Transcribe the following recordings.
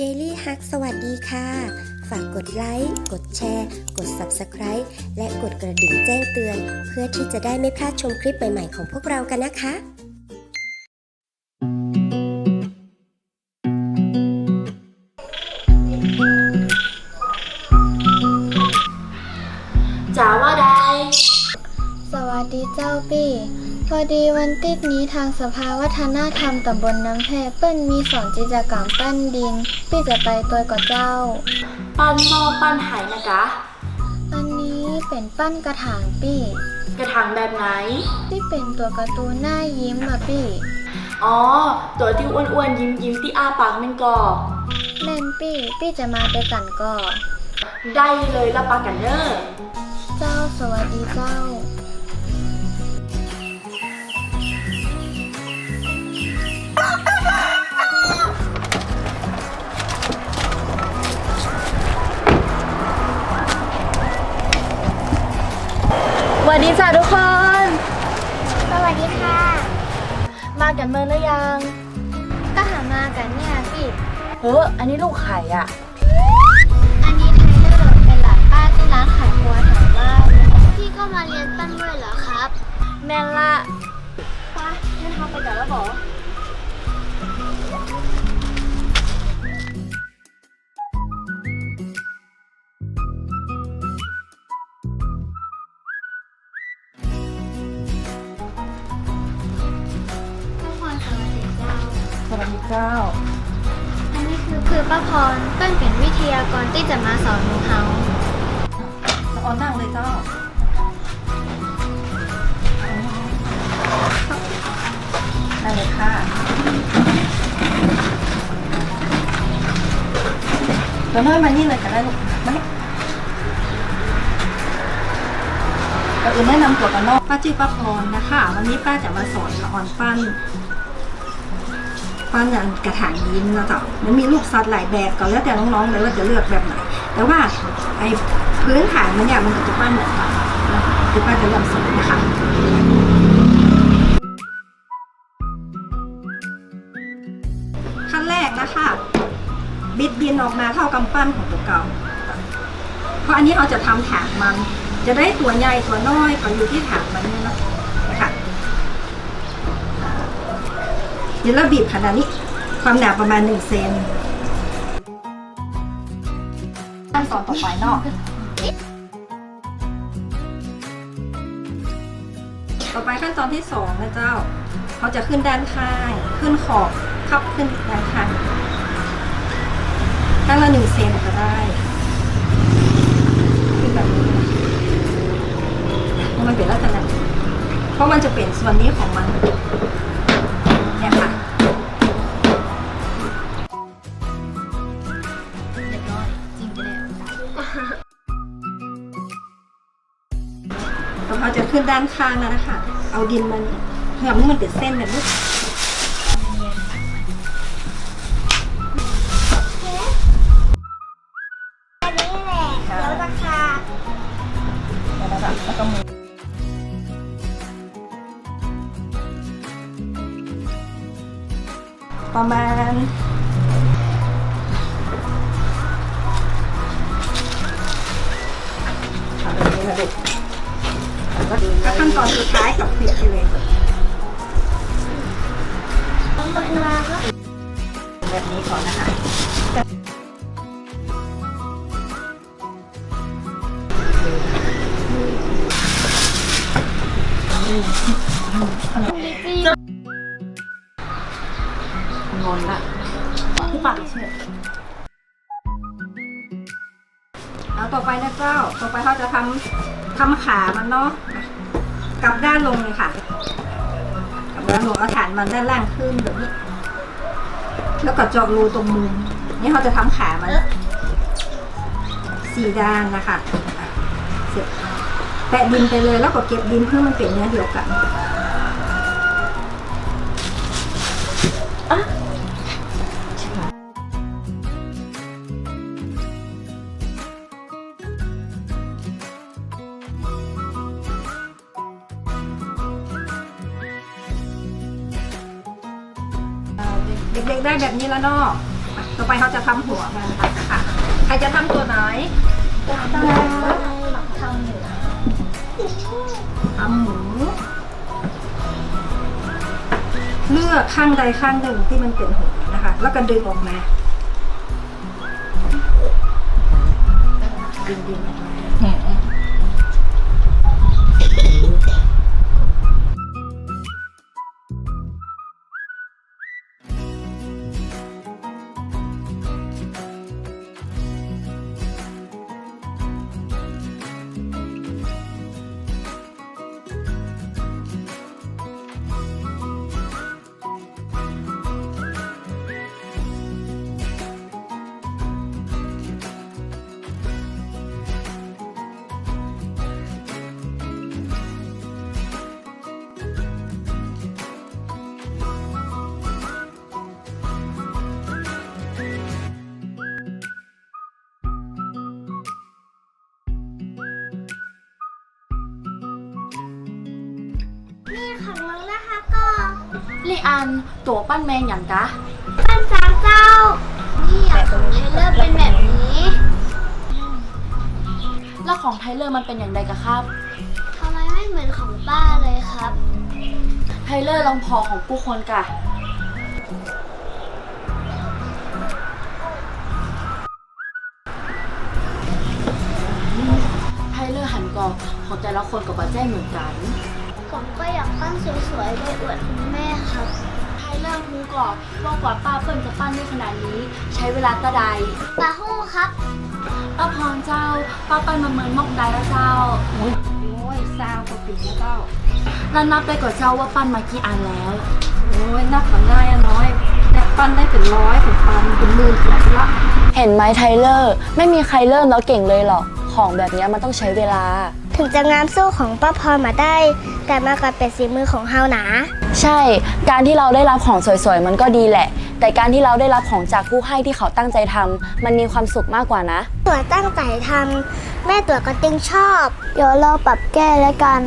Daily Hack สวัสดีค่ะ ฝากกดไลค์ กดแชร์ กด Subscribe และกดกระดิ่งแจ้งเตือน เพื่อที่จะได้ไม่พลาดชมคลิปใหม่ ๆ ของพวกเรากันนะคะ จ๋าว่าได้ สวัสดีเจ้าปี้ พอดีวันติดนี้ทางสภาวัฒนธรรมตำบลน้ำแพเปิ้นมีสอนกิจกรรมปั้นดินปี้จะไปตัวกับเจ้า ปั้นหม้อปั้นไหนะกะ อันนี้เป็นปั้นกระถางปี้กระถางแบบไหน ที่เป็นตัวการ์ตูนหน้ายิ้มอะปี้อ๋อ ตัวที่อ้วนๆยิ้มยิ้มๆที่อ้าปากมันก่อแม่นปี้ปี้จะมาไปกันก่อได้เลยละปากันเนอร์เจ้าสวัสดีเจ้า วัสดีจ้าทุกคน สวัสดีค่ะ มากันเมื่อหรือยัง ก็หามากันเนี่ยปี้เฮ้ออันนี้ลูกไข่อะ อันนี้ไทเลอร์เป็นหลานป้าที่ร้านขายครัวแถวบ้านพี่ก็มาเรียนปั้นด้วยเหรอครับ แม่นละไปงั้นทำไปกันแล้วบอทุ พรเปิ้นเป็นวิทยากรที่จะมาสอนหนูเฮาแล้วออนนั่งเลยเจ้านั่งเลยค่ะแล้วน้อยมานี่เลยก็ได้ลูกมานี่ก่อนอื่นแนะนำตัวกันเนอกป้าชื่อป้าพรนะคะ วันนี้ป้าจะมาสอนละออนปั้น ปั้นอย่างกระถางยิ้มนะจ๊ะมันมีลูกซัดหลายแบบก็แล้วแต่น้องๆเลยว่าจะเลือกแบบไหน แต่ว่าไอ้พื้นฐานมันเนี่ยมันจะปั้นเหมือนกันนะคือป้าจะเริ่มสอนนะคะขั้นแรกนะคะ บิดดินออกมาเท่ากำปั้นของตัวเก่าเพราะอันนี้เราจะทำถางมัน จะได้ตัวใหญ่ตัวน้อยก็อยู่ที่ถางมันเนี่ยนะ เดี๋ยวเราบีบขนาดนี้ ความหนาประมาณหนึ่งเซนขั้นตอนต่อไปเนาะต่อไปขั้นตอนที่สองนะเจ้า เขาจะขึ้นด้านข้าง ขึ้นขอบคับขึ้นด้านข้างข้างละหนึ่งเซนก็ได้ ขึ้นแบบนี้นะเพราะมันเป็นลักษณะเพราะมันจะเป็นส่วนนี้ของมัน แล้วเขาจะขึ้นด้านข้างแล้วนะคะ เอาดินมันเพื่อให้มันเป็นเส้นแบบนี้อันนี้แหละแล้วราคาประมาณทำแบบนี้นะลูก แล้วก็ขั้นตอนสุดท้ายกับเปียกเลยแบบนี้ก่อนนะคะงอนละที่ปากเชื่อแล้วต่อไปนะเจ้า ต่อไปเขาจะทำ ทำขามันเนาะกลับด้านลงเลยค่ะกลับด้านลงเอาฐานมันด้านล่างขึ้นแบบนี้ แล้วก็เจาะรูตรงมุมนี่เขาจะทำขามันสี่ด้านนะคะอะเสร็จแปะดินไปเลยแล้วก็เก็บดินเพื่อมันเป็นเนื้อเดียวกัน เด็กๆได้แบบนี้แล้วเนาะต่อไปเขาจะทำหัวมันค่ะค่ะใครจะทำตัวไหนทำหมูทำหมูเลือกข้างใดข้างหนึ่งที่มันเป็นหัวนะคะ แล้วก็ดึงออกมาดึงดึงออกมา อันตัวปั้นแมงอย่างกะ ปั้นสาวเจ้า นี่อะของไทเลอร์เป็นแบบนี้ แล้วของไทเลอร์มันเป็นอย่างไรกะครับทำไมไม่เหมือนของป้าเลยครับ ไทเลอร์ลองพอของผู้คนกะไทเลอร์หันกอของแต่ละคนกับบัแจ้เหมือนกัน ผมก็อยากปั้นสวยๆไปอวดคุณแม่ครับไท เลอร์รู้ก่อนว่ากว่าป้าเปิ้ลจะปั้นได้ขนาดนี้ ใช้เวลาตะใดปลาหู้ครับป้าพรเจ้าป้าปั้นมาเมินมอกได้แล้วเจ้าโอ้ยซาวกว่าปีแล้วเจ้าแล้วนับได้ก่อนเจ้าว่าปั้นมากี่อันแล้วโอ้ยนับมันได้อะน้อยเนี่ยปั้นได้เป็นร้อยเป็นพันเป็นหมื่นแบบละเห็นไหมไทเลอร์ ไม่มีใครเริ่มแล้วเก่งเลยหรอกของแบบเนี้ยมันต้องใช้เวลา ถึงจะงามสู้ของป้าพรมาได้ แต่มากับเป็นสีมือของเฮาหนา ใช่ การที่เราได้รับของสวยๆ มันก็ดีแหละ แต่การที่เราได้รับของจากผู้ให้ที่เขาตั้งใจทำมันมีความสุขมากกว่านะ ตัวตั้งใจทำแม่ตัวก็ตึงชอบ เดี๋ยวเราปรับแก้แล้วกัน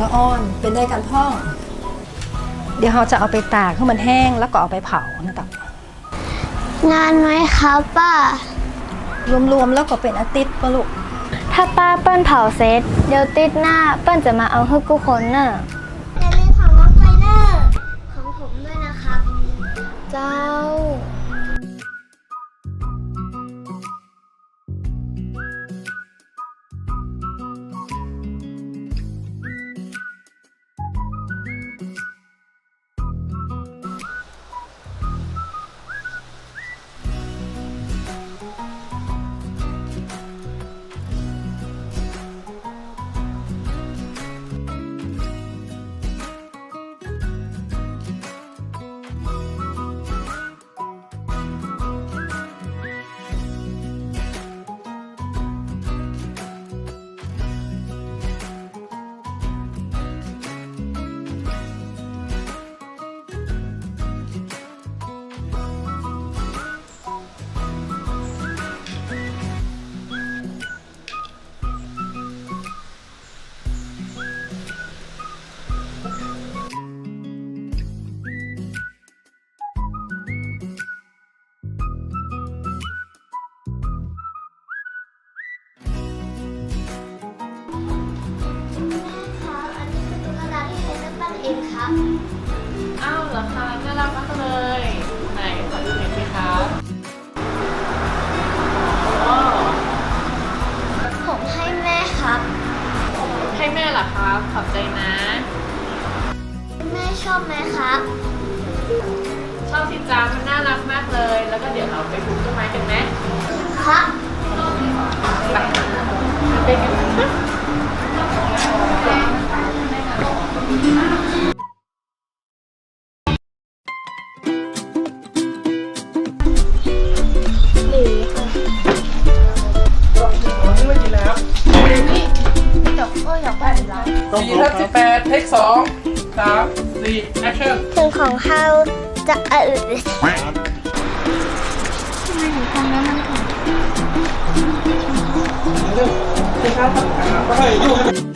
ละอ่อนเป็นได้กันพ่อง เดี๋ยวเราจะเอาไปตากให้มันแห้งแล้วก็เอาไปเผานะตักนานไหมครับป้ารวมๆแล้วก็เป็นอาทิตย์ปะลูกถ้าป้าเปิ้ลเผาเสร็จเดี๋ยวติดหน้าเปิ้ลจะมาเอาให้กูคนน่ะอย่าลืมของน้องไฟเลอร์ของผมด้วยนะครับ เจ้า อ้าวเหรอคะน่ารักมากเลยไหนขอดูหน่อยสิคะโอ้ผมให้แม่ครับ ให้แม่เหรอคะขอบใจนะ แม่ชอบไหมครับ ชอบสิจ้ามันน่ารักมากเลย แล้วก็เดี๋ยวเราไปปลูกต้นไม้กันไหมครับไปกันนะหรือค่ะ สี่ทับสิบแปดเทคสองสามสี่แอคชั่นถึงของเขาจะเออก็ให้ลูก